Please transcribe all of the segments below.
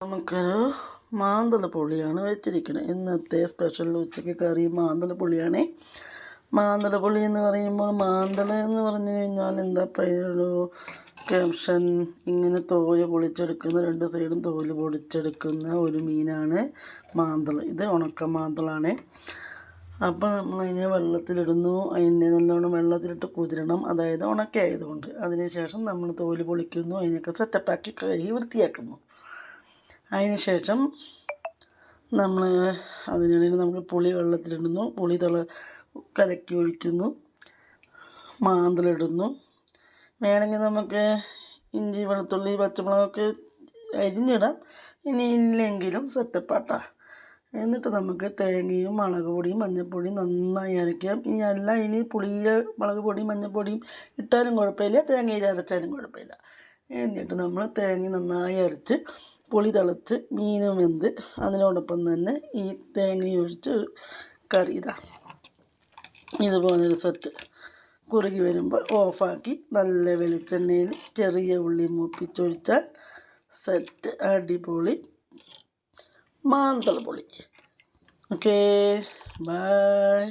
നമുക്കൊരു മാന്തല പുളിയാണ് വെച്ചിരിക്കുന്നത് ഇന്നത്തെ സ്പെഷ്യൽ ഉച്ചയ്ക്ക് കറി മാന്തല പുളിയാണ് മാന്തല പുളി എന്ന് പറയുമ്പോൾ മാന്തള എന്ന് പറഞ്ഞു കഴിഞ്ഞാൽ എന്താ ഒരു ക്യാപ്ഷൻ ഇങ്ങനെ തോൽ പൊളിച്ചെടുക്കുന്ന രണ്ട് സൈഡും തോൽ പൊളിച്ചെടുക്കുന്ന ഒരു മീനാണ് മാന്തള. ഇത് ഉണക്ക മാന്തളാണ്. അപ്പോൾ നമ്മൾ അതിനെ വെള്ളത്തിലിടുന്നു. അതിനെ നല്ലോണം വെള്ളത്തിലിട്ട് കുതിരണം. അതായത് ഉണക്കായതുകൊണ്ട് അതിനുശേഷം നമ്മൾ തോൽ പൊളിക്കുന്നു. അതിനൊക്കെ സെറ്റപ്പാക്കി കഴുകി വൃത്തിയാക്കുന്നു. അതിന് ശേഷം നമ്മൾ അതിനിടയിൽ നമ്മൾ പുളി വെള്ളത്തിലിടുന്നു. പുളി തള കലക്കി ഒഴിക്കുന്നു. മാന്തലിടുന്നു വേണമെങ്കിൽ നമുക്ക് ഇഞ്ചി വെളുത്തുള്ളി പച്ചമുളകൊക്കെ അരിഞ്ഞിടാം. ഇനി ഇല്ലെങ്കിലും സെറ്റപ്പാട്ടാ. എന്നിട്ട് നമുക്ക് തേങ്ങയും മുളക് പൊടിയും മഞ്ഞൾപ്പൊടിയും നന്നായി അരയ്ക്കാം. ഇനി അല്ല ഇനി പുളിയിൽ മുളക് പൊടിയും മഞ്ഞൾപ്പൊടിയും ഇട്ടാലും കുഴപ്പമില്ല. തേങ്ങയിൽ അരച്ചാലും കുഴപ്പമില്ല. എന്നിട്ട് നമ്മൾ തേങ്ങ നന്നായി അരച്ച് പുളി തിളച്ച് മീനും വെന്ത് അതിനോടൊപ്പം തന്നെ ഈ തേങ്ങ ഒഴിച്ച് ഒരു കറി ഇതാ. ഇതുപോലൊരു സെറ്റ്. കുറുകി വരുമ്പോൾ ഓഫാക്കി നല്ല വെളിച്ചെണ്ണയിൽ ചെറിയ ഉള്ളി മൂപ്പിച്ചൊഴിച്ചാൽ സെറ്റ് അടിപൊളി. മാന്തള പൊളി. ഓക്കേ ബായ്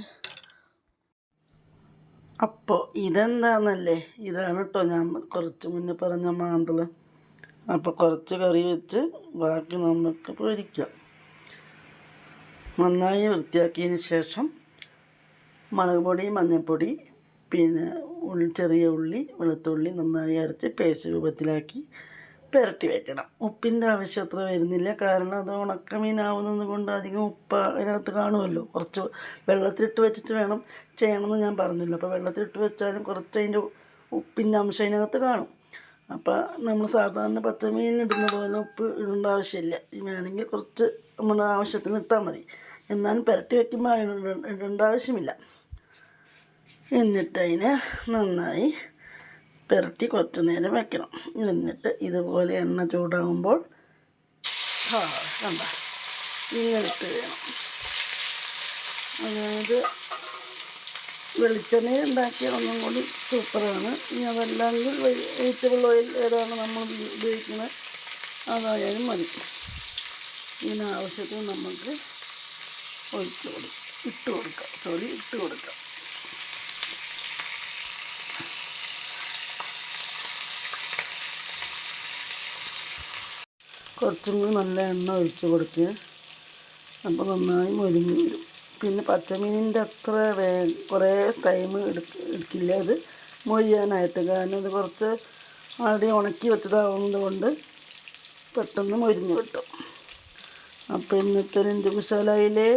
അപ്പോൾ ഇതെന്താണെന്നല്ലേ ഇതാണ് കേട്ടോ ഞാൻ കുറച്ച് മുന്നേ പറഞ്ഞ മാന്തൾ. അപ്പോൾ കുറച്ച് കറി വെച്ച് ബാക്കി നമുക്ക് പൊരിക്കാം. നന്നായി വൃത്തിയാക്കിയതിന് ശേഷം മുളക് പൊടി മഞ്ഞൾപ്പൊടി പിന്നെ ചെറിയ ഉള്ളി വെളുത്തുള്ളി നന്നായി അരച്ച് പേസ്റ്റ് രൂപത്തിലാക്കി പുരട്ടി വെക്കണം. ഉപ്പിന്റെ ആവശ്യം അത്ര വരുന്നില്ല. കാരണം അത് ഉണക്കമീനാവുന്നത് കൊണ്ട് അധികം ഉപ്പ് അതിനകത്ത് കാണുമല്ലോ. കുറച്ച് വെള്ളത്തിലിട്ട് വെച്ചിട്ട് വേണം ചെയ്യണമെന്ന് ഞാൻ പറഞ്ഞില്ല. അപ്പോൾ വെള്ളത്തിലിട്ട് വെച്ചാലും കുറച്ച് അതിന്റെ ഉപ്പിന്റെ അംശം അതിനകത്ത് കാണും. അപ്പോൾ നമ്മൾ സാധാരണ പച്ചമീൻ ഇടുന്ന പോലെ ഉപ്പ് ഇടേണ്ട ആവശ്യമില്ല വേണമെങ്കിൽ കുറച്ച് നമ്മുടെ ആവശ്യത്തിന് ഇട്ടാൽ മതി. എന്നാലും പുരട്ടി വയ്ക്കുമ്പോൾ ഇടേണ്ട ആവശ്യമില്ല. എന്നിട്ട് അതിനെ നന്നായി പുരട്ടി കുറച്ച് നേരം വെക്കണം. എന്നിട്ട് ഇതുപോലെ എണ്ണ ചൂടാകുമ്പോൾ ആ കണ്ട? ഇങ്ങനിട്ട് വേണം. അതായത് വെളിച്ചെണ്ണയിൽ ഉണ്ടാക്കിയ ഒന്നും കൂടി സൂപ്പറാണ്. ഇനി അതല്ലെങ്കിൽ വെജിറ്റബിൾ ഓയിൽ ഏതാണ് നമ്മൾ ഉപയോഗിക്കുന്നത് അതായാലും മതി. ഇതിന് ആവശ്യത്തിന് നമുക്ക് ഒഴിച്ച് കൊടുക്കാം ഇട്ട് കൊടുക്കാം. സോറി ഇട്ട് കൊടുക്കാം. കുറച്ചും കൂടി നല്ല എണ്ണ ഒഴിച്ച് കൊടുക്കുക. അപ്പോൾ നന്നായി മുരുങ്ങി വരും. പിന്നെ പച്ചമീനിന്റെ അത്ര വേ കുറേ ടൈം എടുക്കില്ല. അത് മൊരിയാനായിട്ട് കാരണം ഇത് കുറച്ച് ആടി ഉണക്കി വെച്ചതാവുന്നത് കൊണ്ട് പെട്ടെന്ന് മൊരിഞ്ഞ് കിട്ടും. അപ്പോൾ ഇന്നത്തെ നെഞ്ച് കുശാലയിലെ